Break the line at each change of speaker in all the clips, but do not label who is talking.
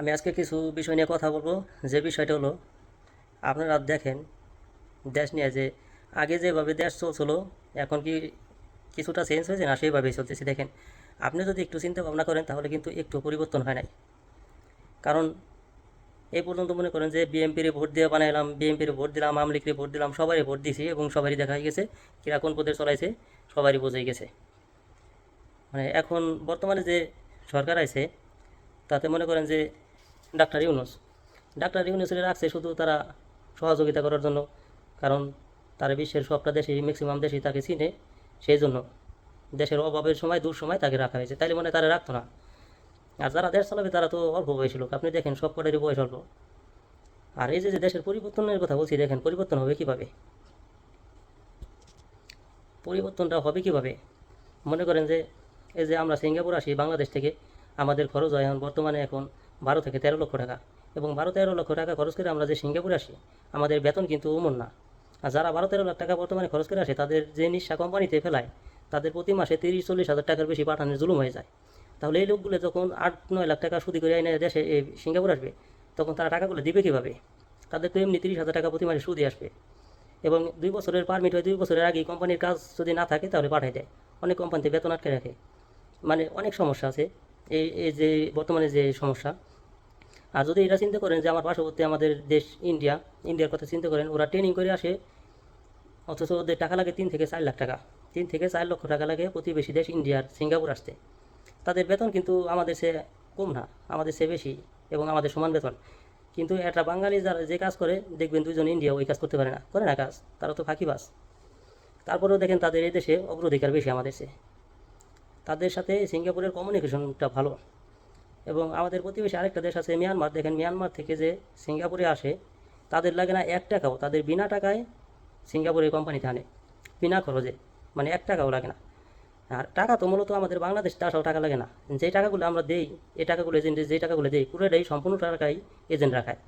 আমি আজকে কিছু বিষয় নিয়ে কথা বলব। যে বিষয়টা হলো, আপনারা দেখেন, দেশ নিয়ে যে আগে যেভাবে দেশ চলছিল, এখন কি কিছুটা চেঞ্জ হয়েছে না সেইভাবেই চলতেছে? দেখেন, আপনি যদি একটু চিন্তা ভাবনা করেন, তাহলে কিন্তু একটু পরিবর্তন হয় নাই। কারণ, এই পর্যন্ত মনে করেন যে বিএমপির ভোট দিয়ে বানাইলাম বিএমপির ভোট দিলাম, আওয়ামী লীগের ভোট দিলাম, সবারই ভোট দিয়েছি এবং সবারই দেখা হয়ে গেছে, কিরা কোন পদে চলাইছে, সবারই বোঝাই গেছে। মানে এখন বর্তমানে যে সরকার আছে তাতে মনে করেন যে ডাক্তার ইউনুস। ডাক্তার ইউনুসের রাখছে শুধু তারা সহযোগিতা করার জন্য, কারণ তারা বিশ্বের সবটা দেশই ম্যাক্সিমাম দেশই তাকে চিনে সেই জন্য। দেশের অভাবের সময়, দূর সময় তাকে রাখা হয়েছে। তাইলে মনে তারা রাখতো না। আর যারা দেশ চালাবে, তারা তো অল্প বয়সী লোক। আপনি দেখেন, সব কটারই বয়স অল্প। আর এই যে দেশের পরিবর্তনের কথা বলছি, দেখেন, পরিবর্তন হবে কীভাবে? পরিবর্তনটা হবে কীভাবে? মনে করেন যে, এই যে আমরা সিঙ্গাপুর আসি, বাংলাদেশ থেকে, আমাদের খরচ হয় এখন, বর্তমানে এখন বারো থেকে তেরো লক্ষ টাকা। এবং বারো তেরো লক্ষ টাকা খরচ করে আমরা যে সিঙ্গাপুরে আসি, আমাদের বেতন কিন্তু উমন না। আর যারা বারো তেরো লাখ টাকা বর্তমানে খরচ করে আসে, তাদের যে নিঃশ্বা কোম্পানিতে ফেলায়, তাদের প্রতি মাসে তিরিশ, চল্লিশ হাজার টাকার বেশি পাঠানোর জুলুম হয়ে যায়। তাহলে এই লোকগুলো যখন আট, নয় লাখ টাকা সুদি করে এনে দেশে সিঙ্গাপুর আসবে, তখন তারা টাকাগুলো দিবে কীভাবে? তাদের তো এমনি তিরিশ হাজার টাকা প্রতি মাসে সুদি আসবে। এবং দুই বছরের পারমিট হয় দুই বছরের আগে কোম্পানির কাজ যদি না থাকে, তাহলে পাঠাই দেয়। অনেক কোম্পানিতে বেতন আটকে রাখে। মানে অনেক সমস্যা আছে। এই যে বর্তমানে যে সমস্যা আর যদি এটা চিন্তা করেন যে আমার পার্শ্ববর্তী আমাদের দেশ ইন্ডিয়া, ইন্ডিয়ার কথা চিন্তা করেন, ওরা ট্রেনিং করে আসে, অথচ ওদের টাকা লাগে তিন থেকে চার লাখ টাকা। তিন থেকে চার লক্ষ টাকা লাগে প্রতিবেশী দেশ ইন্ডিয়ার সিঙ্গাপুর আসতে। তাদের বেতন কিন্তু আমাদের সে কম না, আমাদের সে বেশি এবং আমাদের সমান বেতন। কিন্তু একটা বাঙালি যারা যে কাজ করে, দেখবেন দুজন ইন্ডিয়া ওই কাজ করতে পারে না। করে না কাজ, তারা তো ফাঁকি ফাঁকিবাস তারপরেও দেখেন তাদের এই দেশে অগ্রাধিকার বেশি আমাদের সে তাদের সাথে সিঙ্গাপুরের কমিউনিকেশনটা ভালো। এবং আমাদের প্রতিবেশী আরেকটা দেশ আছে মিয়ানমার। দেখেন মিয়ানমার থেকে যে সিঙ্গাপুরে আসে, তাদের লাগে না এক টাকাও, তাদের বিনা টাকায় সিঙ্গাপুরে কোম্পানিতে আনে, বিনা খরচে মানে এক টাকাও লাগে না। আর টাকা তো মূলত আমাদের বাংলাদেশ আসাও টাকা লাগে না। যে টাকাগুলো আমরা দেই, এই টাকাগুলো এজেন্ট যে টাকাগুলো দেই, পুরোটাই সম্পূর্ণ টাকাই এজেন্ট রাখায়।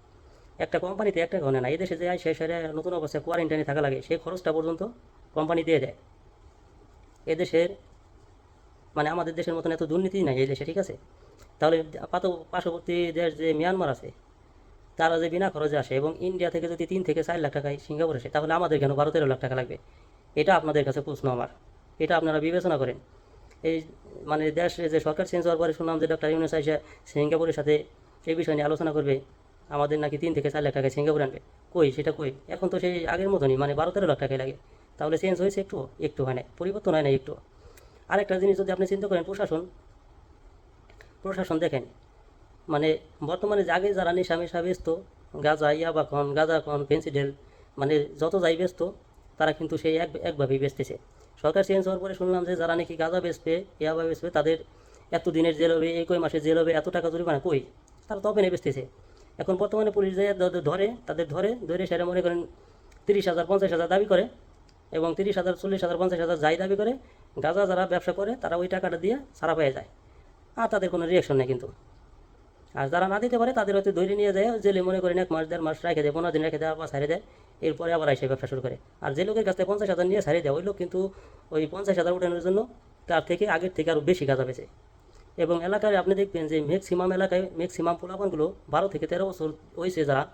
একটা কোম্পানিতে এক টাকাও নেয় না এদেশে দেশে যে সে সেরে নতুন অবস্থায় কোয়ারেন্টাইনে থাকা লাগে, সেই খরচটা পর্যন্ত কোম্পানি দিয়ে দেয়। এদেশের মানে আমাদের দেশের মতন এত দুর্নীতি নাই এই দেশে, ঠিক আছে? তাহলে পার্শ্ববর্তী দেশ যে মিয়ানমার আছে, তারা যে বিনা খরচে আসে এবং ইন্ডিয়া থেকে যদি তিন থেকে চার লাখ টাকায় সিঙ্গাপুর আসে, তাহলে আমাদের কেন বারো তেরো লাখ টাকা লাগবে? এটা আপনাদের কাছে প্রশ্ন আমার। এটা আপনারা বিবেচনা করেন। এই মানে দেশ যে সরকার চেঞ্জ হওয়ার পরে শুনলাম যে ডক্টর ইউনুস আইসা সিঙ্গাপুরের সাথে এই বিষয় নিয়ে আলোচনা করবে। আমাদের নাকি তিন থেকে চার লাখ টাকায় সিঙ্গাপুর আনবে। কই, সেটা কই? এখন তো সেই আগের মতনই মানে বারো তেরো লাখ টাকাই লাগে। তাহলে চেঞ্জ হয়েছে একটু একটু হয় না পরিবর্তন হয় না একটু আরেকটা জিনিস যদি আপনি চিন্তা করেন, প্রশাসন প্রশাসন দেখেন। মানে বর্তমানে আগে যারা নেশা ব্যস্ত, গাঁজা ইয়াবা খন গাঁজা খন পেন্সিডেল মানে যত যাই ব্যস্ত, তারা কিন্তু সেই এক, একভাবেই বেচতেছে। সরকার চেঞ্জ হওয়ার পরে শুনলাম যে যারা নাকি গাঁজা বেচবে, ইয়াবা বেচবে, তাদের এত দিনের জেল হবে এই কই মাসে জেল হবে, এত টাকা জরিমানা কই? তারা তবে ওপেনে বেচতেছে। এখন বর্তমানে পুলিশ যে ধরে, তাদের ধরে ধরে সেটা মনে করেন তিরিশ হাজার, পঞ্চাশ হাজার দাবি করে এবং তিরিশ হাজার, চল্লিশ হাজার, পঞ্চাশ হাজার যাই দাবি করে, গাঁজা যারা ব্যবসা করে, তারা ওই টাকাটা দিয়ে সারা পেয়ে যায়। আর তাদের কোনো রিয়াকশন নেই কিন্তু। আর যারা না দিতে পারে, তাদের হয়তো ধরে নিয়ে যায়, জেলে মনে করেন এক মাস, দেড় মাস রেখে দেয়, পনেরো দিন রেখে দেয়, আবার ছাড়ে দেয়, এরপরে আবার এসে ব্যবসা শুরু করে। আর যে লোকের কাছ থেকে পঞ্চাশ হাজার নিয়ে ছাড়িয়ে দেয়, ওই লোক কিন্তু ওই পঞ্চাশ হাজার উঠানোর জন্য তার থেকে আগের থেকে আরও বেশি কাজা পেয়েছে এবং এলাকায় আপনি দেখবেন যে ম্যাক্সিমাম এলাকায় ম্যাক্সিমাম পোলাপানগুলো বারো থেকে তেরো বছর হয়েছে যারা।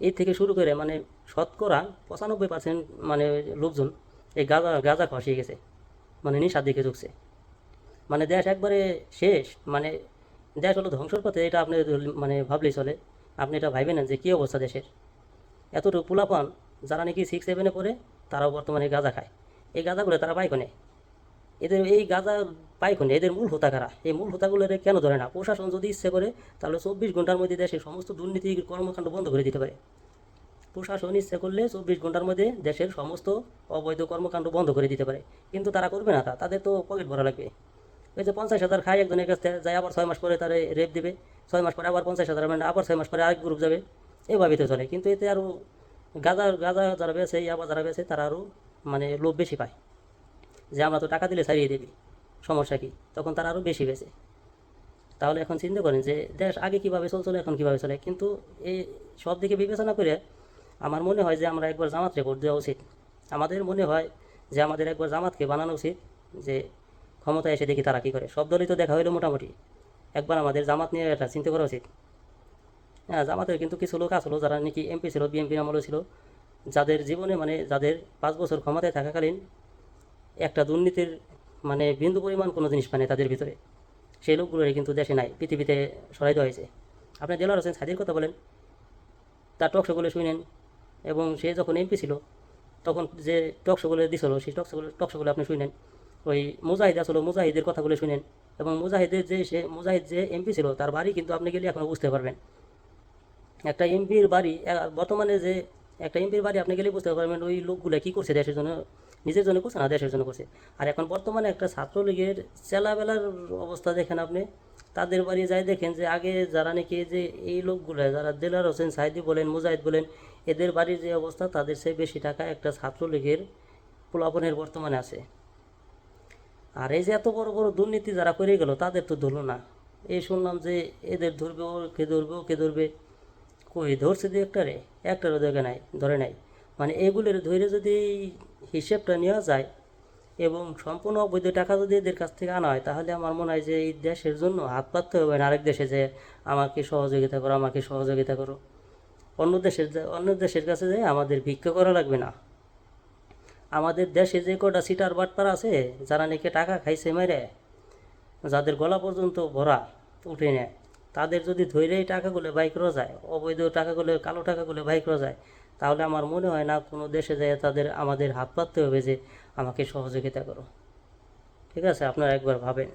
এই থেকে শুরু করে মানে শতকরা পঁচানব্বই পার্সেন্ট মানে লোকজন এই গাঁজা গাঁজা খাওয়া শিখে গেছে। মানে নিশার দিকে ঝুঁকছে। মানে দেশ একবারে শেষ মানে দেশ হলো ধ্বংসর পথে, এটা আপনি মানে ভাবলেই চলে। আপনি এটা ভাইবেন যে কী অবস্থা দেশের? এতটুকু পোলাপান, যারা নাকি সিক্স সেভেনে পড়ে, তারাও বর্তমানে গাঁজা খায়। এই গাঁজাগুলো তারা পাইকনে এদের এই গাঁজা পাইকনে এদের মূল হোতা কারা? এই মূল হোতাগুলো কেন ধরে না? প্রশাসন যদি ইচ্ছে করে, তাহলে চব্বিশ ঘণ্টার মধ্যে দেশের সমস্ত দুর্নীতি কর্মকাণ্ড বন্ধ করে দিতে পারে। প্রশাসন ইচ্ছে করলে চব্বিশ ঘণ্টার মধ্যে দেশের সমস্ত অবৈধ কর্মকাণ্ড বন্ধ করে দিতে পারে। কিন্তু তারা করবে না তাদের তো পকেট ভরা লাগবে। ওই যে পঞ্চাশ হাজার খায় একজনের কাছ যায় আবার ছয় মাস পরে তারা রেপ দেবে। ছয় মাস পরে আবার পঞ্চাশ হাজার মানে আবার ছয় মাস পরে আরেক গ্রুপ যাবে। এভাবেই তো চলে। কিন্তু এতে আরও গাঁজা গাঁজা যারা বেছে ইয়াবা যারা বেছে তারা আরও মানে লোভ বেশি পায়। যে আমরা তো টাকা দিলে ছাড়িয়ে দেবি, সমস্যা কি? তখন তারা আরও বেশি বেছে তাহলে এখন চিন্তা করেন যে, দেশ আগে কীভাবে চলছিল, এখন কীভাবে চলে? কিন্তু এই সব দিকে বিবেচনা করে আমার মনে হয় যে, আমরা একবার জামাত রেকর্ড দেওয়া উচিত। আমাদের মনে হয় যে, আমাদের একবার জামাতকে বানানো উচিত যে ক্ষমতায় এসে দেখি তারা কী করে। সব দলই তো দেখা হইল মোটামুটি। একবার আমাদের জামাত নিয়ে এটা চিন্তা করা উচিত। হ্যাঁ জামাতের কিন্তু কিছু লোক আসলো যারা নাকি এমপি ছিল, বিএনপি আমলও ছিল। যাদের জীবনে মানে যাদের পাঁচ বছর ক্ষমতায় থাকাকালীন একটা দুর্নীতির মানে বিন্দু পরিমাণ কোনো জিনিস পায় তাদের ভিতরে। সেই লোকগুলোরই কিন্তু দেশে নাই, পৃথিবীতে সরাই দেওয়া হয়েছে। আপনি দেলার হোসেন সাদির কথা বলেন, তার টক শোগুলো শুনেন এবং সে যখন এমপি ছিল, তখন যে টক শোগুলো দিছিল, সেই টক শোগুলো টক শোগুলো আপনি শুনেন ওই মুজাহিদ আসলো, মুজাহিদের কথাগুলো শুনেন। এবং মুজাহিদের যে সে, মুজাহিদ যে এমপি ছিল, তার বাড়ি কিন্তু আপনি গেলে এখনও বুঝতে পারবেন। একটা এমপির বাড়ি বর্তমানে যে একটা এমপির বাড়ি আপনি গেলে বুঝতে পারবেন ওই লোকগুলো কী করছে দেশের জন্য, নিজের জন্য করছে না দেশের জন্য করছে। আর এখন বর্তমানে একটা ছাত্রলীগের চেলাবেলার অবস্থা দেখেন আপনি। তাদের বাড়ি যাই দেখেন যে আগে যারা নাকি যে এই লোকগুলো, যারা দেলার হোসেন সাইদি বলেন, মুজাহিদ বলেন, এদের বাড়ির যে অবস্থা, তাদের চেয়ে বেশি টাকা একটা ছাত্রলীগের প্লাবনের বর্তমানে আছে। আর এই যে এত বড় বড় দুর্নীতি যারা করে গেল, তাদের তো ধরলো না। এই শুনলাম যে এদের ধরবে ও ওকে ধরবে ওকে ধরবে। কই ধরছে দিয়ে একটারে একটারও দেখে নাই, ধরে নাই। মানে এগুলোর ধরে যদি হিসেবটা নেওয়া যায় এবং সম্পূর্ণ অবৈধ টাকা যদি এদের কাছ থেকে আনা হয়, তাহলে আমার মনে হয় যে এই দেশের জন্য হাত পাততে হবে না। আরেক দেশে যে আমাকে সহযোগিতা করো, আমাকে সহযোগিতা করো। অন্য দেশের অন্য দেশের কাছে যে আমাদের ভিক্ষা করা লাগবে না। আমাদের দেশে যে কটা সিটার বাটপার আছে, যারা নাকি টাকা খাইছে মেরে যাদের গলা পর্যন্ত ভরা উঠে নেয়, তাদের যদি ধৈর্যই টাকাগুলো বাইক যায়, অবৈধ টাকাগুলো, কালো টাকাগুলো বাইক যায়, তাহলে আমার মনে হয় না কোনো দেশে যায় তাদের, আমাদের হাত পাততে হবে যে আমাকে সহযোগিতা করো। ঠিক আছে? আপনারা একবার ভাবেন।